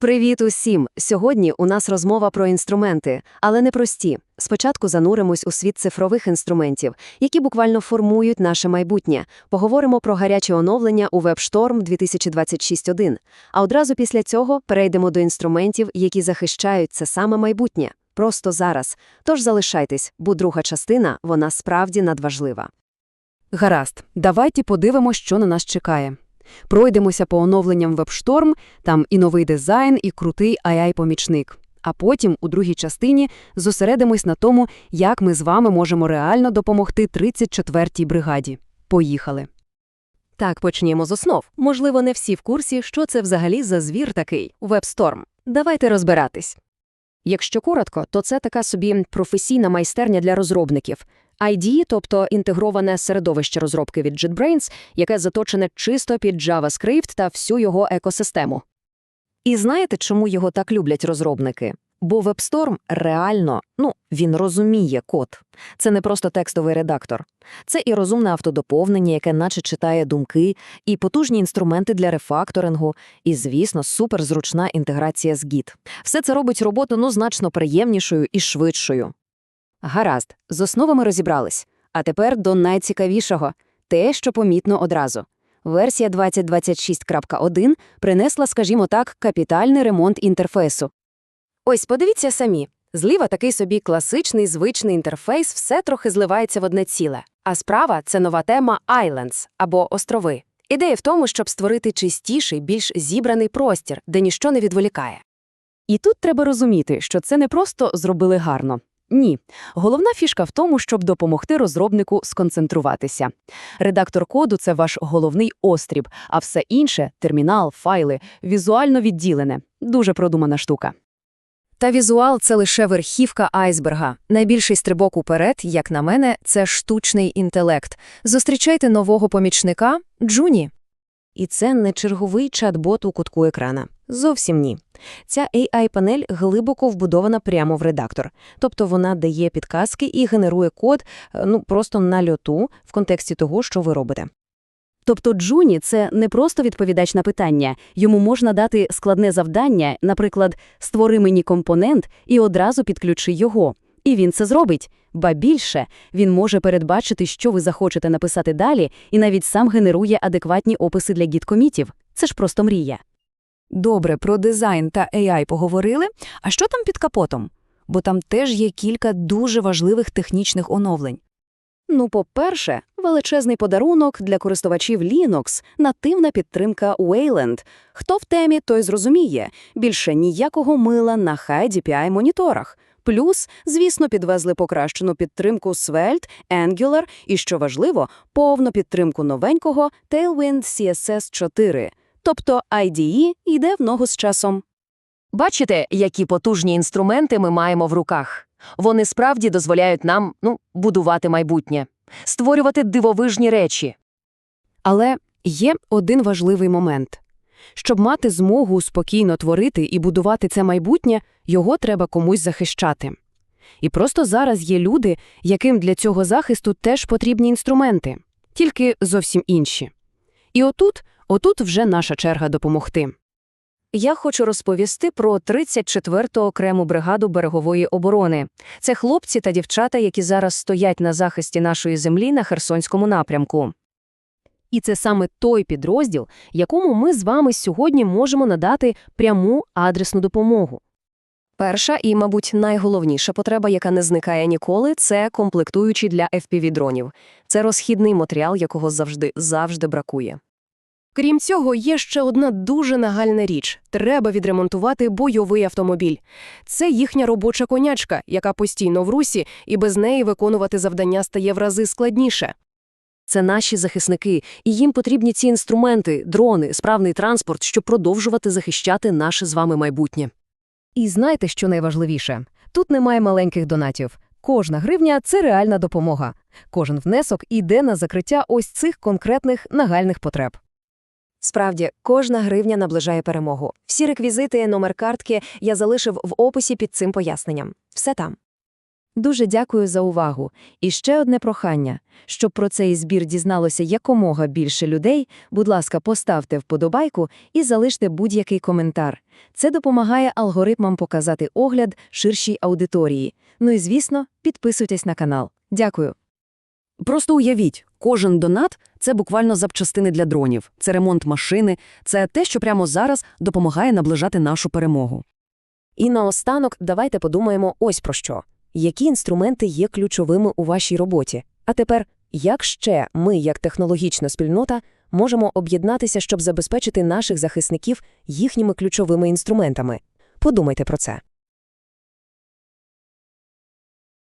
Привіт усім! Сьогодні у нас розмова про інструменти, але не прості. Спочатку зануримось у світ цифрових інструментів, які буквально формують наше майбутнє. Поговоримо про гаряче оновлення у WebStorm 2026.1. А одразу після цього перейдемо до інструментів, які захищають це саме майбутнє. Просто зараз. Тож залишайтесь, бо друга частина, вона справді надважлива. Гаразд, давайте подивимось, що на нас чекає. Пройдемося по оновленням WebStorm, там і новий дизайн, і крутий AI-помічник. А потім, у другій частині, зосередимось на тому, як ми з вами можемо реально допомогти 34-й бригаді. Поїхали! Так, почнімо з основ. Можливо, не всі в курсі, що це взагалі за звір такий – WebStorm. Давайте розбиратись. Якщо коротко, то це така собі професійна майстерня для розробників. IDE, тобто інтегроване середовище розробки від JetBrains, яке заточене чисто під JavaScript та всю його екосистему. І знаєте, чому його так люблять розробники? Бо WebStorm реально, ну, він розуміє код. Це не просто текстовий редактор. Це і розумне автодоповнення, яке наче читає думки, і потужні інструменти для рефакторингу, і, звісно, суперзручна інтеграція з Git. Все це робить роботу ну значно приємнішою і швидшою. Гаразд, з основами розібрались. А тепер до найцікавішого – те, що помітно одразу. Версія 2026.1 принесла, скажімо так, капітальний ремонт інтерфейсу. Ось подивіться самі. Зліва такий собі класичний звичний інтерфейс, все трохи зливається в одне ціле. А справа – це нова тема Islands, або острови. Ідея в тому, щоб створити чистіший, більш зібраний простір, де ніщо не відволікає. І тут треба розуміти, що це не просто зробили гарно. Ні. Головна фішка в тому, щоб допомогти розробнику сконцентруватися. Редактор коду – це ваш головний остріб, а все інше – термінал, файли – візуально відділене. Дуже продумана штука. Та візуал – це лише верхівка айсберга. Найбільший стрибок уперед, як на мене, це штучний інтелект. Зустрічайте нового помічника – Джуні. І це не черговий чат-бот у кутку екрана. Зовсім ні. Ця AI-панель глибоко вбудована прямо в редактор. Тобто вона дає підказки і генерує код е, ну, просто на льоту в контексті того, що ви робите. Тобто Джуні – це не просто відповідач на питання. Йому можна дати складне завдання, наприклад, «створи мені компонент» і одразу підключи його. І він це зробить. Ба більше, він може передбачити, що ви захочете написати далі, і навіть сам генерує адекватні описи для гід-комітів. Це ж просто мрія. Добре, про дизайн та AI поговорили. А що там під капотом? Бо там теж є кілька дуже важливих технічних оновлень. Ну, по-перше, величезний подарунок для користувачів Linux – нативна підтримка Wayland. Хто в темі, той зрозуміє. Більше ніякого мила на High DPI-моніторах. Плюс, звісно, підвезли покращену підтримку Svelte, Angular і, що важливо, повну підтримку новенького Tailwind CSS 4. Тобто IDE йде в ногу з часом. Бачите, які потужні інструменти ми маємо в руках? Вони справді дозволяють нам, ну, будувати майбутнє, створювати дивовижні речі. Але є один важливий момент. Щоб мати змогу спокійно творити і будувати це майбутнє, його треба комусь захищати. І просто зараз є люди, яким для цього захисту теж потрібні інструменти, тільки зовсім інші. І отут, отут вже наша черга допомогти. Я хочу розповісти про 34-ту окрему бригаду берегової оборони. Це хлопці та дівчата, які зараз стоять на захисті нашої землі на Херсонському напрямку. І це саме той підрозділ, якому ми з вами сьогодні можемо надати пряму адресну допомогу. Перша і, мабуть, найголовніша потреба, яка не зникає ніколи, це комплектуючі для FPV-дронів. Це розхідний матеріал, якого завжди завжди бракує. Крім цього, є ще одна дуже нагальна річ – треба відремонтувати бойовий автомобіль. Це їхня робоча конячка, яка постійно в русі, і без неї виконувати завдання стає в рази складніше. Це наші захисники, і їм потрібні ці інструменти, дрони, справний транспорт, щоб продовжувати захищати наше з вами майбутнє. І знаєте, що найважливіше? Тут немає маленьких донатів. Кожна гривня – це реальна допомога. Кожен внесок іде на закриття ось цих конкретних нагальних потреб. Справді, кожна гривня наближає перемогу. Всі реквізити, номер картки я залишив в описі під цим поясненням. Все там. Дуже дякую за увагу. І ще одне прохання. Щоб про цей збір дізналося якомога більше людей, будь ласка, поставте вподобайку і залиште будь-який коментар. Це допомагає алгоритмам показати огляд ширшій аудиторії. Ну і, звісно, підписуйтесь на канал. Дякую. Просто уявіть, кожен донат – це буквально запчастини для дронів, це ремонт машини, це те, що прямо зараз допомагає наближати нашу перемогу. І наостанок давайте подумаємо ось про що. Які інструменти є ключовими у вашій роботі? А тепер, як ще ми, як технологічна спільнота, можемо об'єднатися, щоб забезпечити наших захисників їхніми ключовими інструментами? Подумайте про це.